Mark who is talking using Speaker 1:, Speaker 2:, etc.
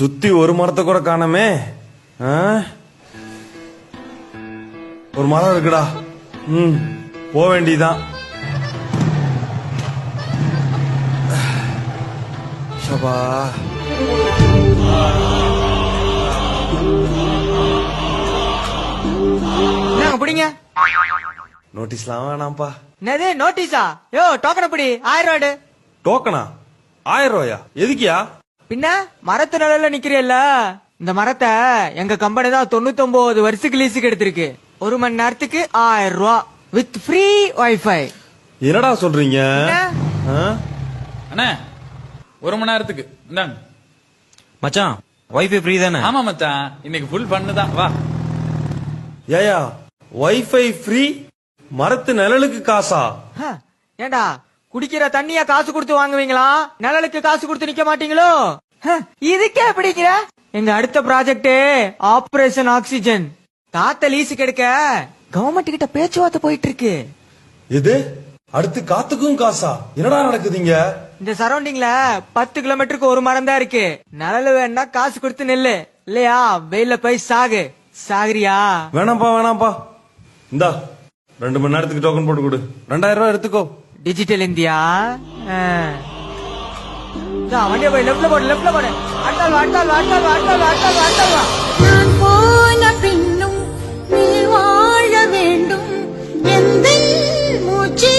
Speaker 1: சுத்தி ஒரு மரத்தை கூட காணமே? ஒரு மரம் இருக்குடா. ம் போக வேண்டியதான்
Speaker 2: என்னங்க பிடிங்க.
Speaker 1: நோட்டீஸ்லாம் வேணாம்ப்பா.
Speaker 2: என்னது நோட்டீஸா? யோ டோக்கன் அப்படி ஆயிரம் ரூபாடு
Speaker 1: டோக்கனா ஆயிரம் ரூபாயா? எதுக்கியா?
Speaker 2: பின்ன மரத்து நிழல்ல நிக்கிறீல்ல இந்த மரத்தை எங்க கம்பெனி தான் தொண்ணூத்தி வருஷத்துக்கு லீஸுக்கு எடுத்திருக்கு. ஒரு மணி நேரத்துக்கு ஆயிரம் ரூபா வித் ஃப்ரீ வைஃபை
Speaker 1: என்னடா சொல்றீங்க? ஆ?
Speaker 3: அண்ணே ஒரு மணி நேரத்துக்கு. இந்தாங்க.
Speaker 4: மச்சான் வைஃபை ஃப்ரீ தானே?
Speaker 3: ஆமா மச்சான். இன்னைக்கு ஃபுல் பண்ணு தான். வா.
Speaker 1: ஏயா வைஃபை ஃப்ரீ மரத்து நிழலுக்கு காசா?
Speaker 2: ஹ, ஏண்டா? குடிக்கிற தண்ணிய காசு கொடுத்து வாங்குவீங்களா? நிழலுக்கு காசு கொடுத்து நிக்க மாட்டீங்களோ? இதுக்கே பிடிக்கிற எங்க அடுத்த ப்ராஜெக்ட் ஆபரேஷன் ஆக்சிஜன். காத்த லீஸுக்கு எடுக்க கவர்மெண்ட் கிட்ட பேச்சுவார்த்தை போயிட்டு இருக்கு
Speaker 1: எது? அடுத்து காத்துக்கும் காசா? என்னடா நடக்குதுங்க?
Speaker 2: இந்த சரௌண்டிங்ல பத்து கிலோமீட்டருக்கு ஒரு மரம் தான் இருக்கு. நிழல் வேணா காசு கொடுத்து நெல்லு. இல்லையா? வெயில போய் சாகு. சாகுறியா?
Speaker 1: வேணாம்ப்பா வேணாம்ப்பா. இந்தா ரெண்டு மணி நேரத்துக்கு டோக்கன் போட்டு கொடு. ரெண்டாயிரம் ரூபாய் எடுத்துக்கோ.
Speaker 2: டிஜிட்டல் இந்தியா ஆ. போய் லெப்ட்ல போடு லெப்ட்ல போடு. அடுத்தாள் வா, அடுத்தாள் வா, அடுத்தாள் வா,
Speaker 5: நான் போன பின்னும் நீ வாழ வேண்டும். எந்த மூச்சு